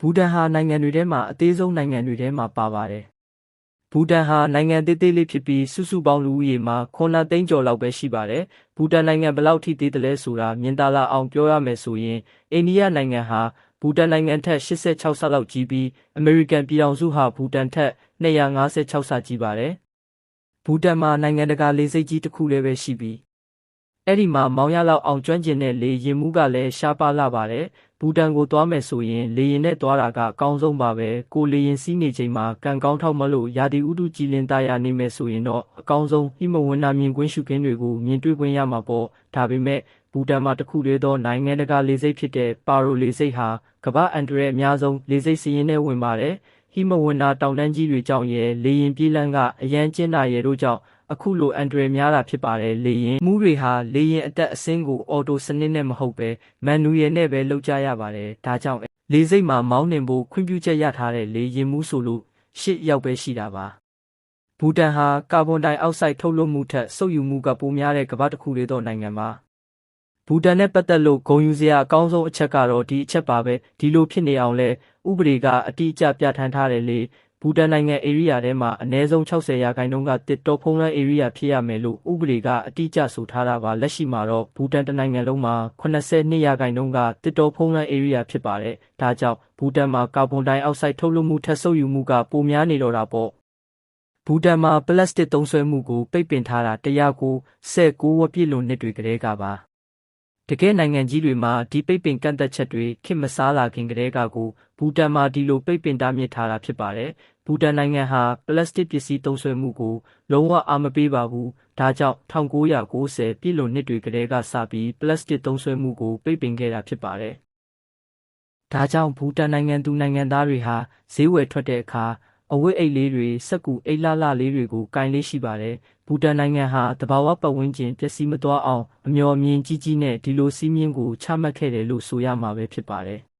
ဘူတန်ဟာနိုင်ငံတွေထဲမှာအသေးဆုံးနိုင်ငံတွေထဲမှာပါပါတယ်။ဘူတန်ဟာနိုင်ငံသေးသေးလေးဖြစ်ပြီးစုစုပေါင်းလူဦးရေမှာ9သိန်းကျော်လောက်ပဲရှိပါတယ်။ဘူတန်နိုင်ငံဘယ်လောက်ထိသေးတယ်လဲဆိုတာမြင်သာလာအောင်ပြောရမယ်ဆိုရင်အိန္ဒိယနိုင်ငံဟာဘူတန်နိုင်ငံထက်86ဆလောက်ကြီးပြီးအမေရိကန်ပြည်ထောင်စုဟာဘူတန်ထက်256ဆကြီးပါတယ်။ဘူတန်မှာနိုင်ငံတကာလေဆိပ်ကြီးတစ်ခုလည်းပဲရှိပြီး အဲ့ဒီမှာမောင်ရလောက်အောင်ကျွမ်းကျင်တဲ့လေရင်မှုကလည်းရှားပါလာပါတယ်။ဘူတန်ကိုသွားမယ်ဆိုရင်လေရင်နဲ့သွားတာကအကောင်းဆုံးပါပဲ။ကိုလေရင်စီးနေချိန်မှာကံကောင်းထောက်မလို့ရာသီဥတုကြည်လင်သားရနေမယ်ဆိုရင်တော့အကောင်းဆုံးဟိမဝန္တာမြင်ကွင်းရှုခင်းတွေကိုမြင်တွေ့ခွင့်ရမှာပေါ့။ဒါပေမဲ့ဘူတန်မှာတစ်ခုတည်းသောနိုင်ငံတကာလေဆိပ်ဖြစ်တဲ့ပါရိုလေဆိပ်ဟာကမ္ဘာအန်ဒရရဲ့အများဆုံးလေဆိပ်စီးရင်နဲ့ဝင်ပါတယ်။ဟိမဝန္တာတောင်တန်းကြီးတွေကြောင့်ရဲ့လေရင်ပြေးလန်းကအရန်ကျင်းတာရဲ့တို့ကြောင့် အခုလိုအန်ဒရများတာဖြစ်ပါတယ်လေရင်မှုတွေဟာလေရင်အသက်အဆင်းကိုအော်တိုစနစ်နဲ့မဟုတ်ပဲမန်နူရယ်နဲ့ပဲလုပ်ကြရပါတယ်ဒါကြောင့်လေစိတ်မှာမောင်းနှင်ဖို့ခွင့်ပြုချက်ရထားတဲ့လေရင်မှုဆိုလို့ရှစ်ယောက်ပဲရှိတာပါဘူတန်ဟာကာဗွန်ဒိုင်အောက်ဆိုက်ထုတ်လွှတ်မှုထက်စုပ်ယူမှုကပိုများတဲ့ကမ္ဘာတစ်ခုလေးသောနိုင်ငံပါဘူတန်နဲ့ပတ်သက်လို့ဂုံယူစရာအကောင်းဆုံးအချက်ကတော့ဒီအချက်ပါပဲဒီလိုဖြစ်နေအောင်လဲဥပဒေကအတိအကျပြဋ္ဌာန်းထားတယ်လေ ဘူတန်နိုင်ငံ area ထဲမှာအနည်းဆုံး60ရာခိုင်နှုန်းကတစ်တော့ဖုန်းလမ်း area ဖြစ်ရမယ်လို့ဥပဒေကအတိအကျဆိုထားတာပါလက်ရှိမှာတော့ဘူတန်တနိုင်ငံလုံးမှာ82ရာခိုင်နှုန်းကတစ်တော့ဖုန်းလမ်း area ဖြစ်ပါတယ်ဒါကြောင့်ဘူတန်မှာကာဗွန်ဒိုင်အောက်ဆိုက်ထုတ်လွှတ်မှုထက်ဆုပ်ယူမှုကပိုများနေတော့တာပေါ့ဘူတန်မှာပလတ်စတစ်သုံးစွဲမှုကိုပိတ်ပင်ထားတာ109 19ဝပြည့်လွန်နှစ်တွေကလေးကပါ တကယ်နိုင်ငံကြီးတွေမှာဒီပိတ်ပင်ကန့်သက်ချက်တွေခင်မစားလာခင်ကတည်းကကိုဘူတန်မှာဒီလိုပိတ်ပင်တားမြစ်ထားတာဖြစ်ပါတယ်။ဘူတန်နိုင်ငံဟာပလတ်စတစ်ပစ္စည်းသုံးစွဲမှုကိုလုံးဝအားမပေးပါဘူး။ဒါကြောင့်1990ပြည်လွန်နှစ်တွေကတည်းကစပြီးပလတ်စတစ်သုံးစွဲမှုကိုပိတ်ပင်ခဲ့တာဖြစ်ပါတယ်။ဒါကြောင့်ဘူတန်နိုင်ငံသူနိုင်ငံသားတွေဟာဈေးဝယ်ထွက်တဲ့အခါ အဝတ်အိတ်လေးတွေစက်ကူအိတ်လာလာလေးတွေကိုကင်လေးရှိပါတယ်။ဘူတန်နိုင်ငံဟာတဘာဝပတ်ဝန်းကျင်ပျက်စီးမသွားအောင်အမျှော်အမြင်ကြီးကြီးနဲ့ဒီလိုစီးမြင့်ကိုချမှတ်ခဲ့တယ်လို့ဆိုရမှာပဲဖြစ်ပါတယ်။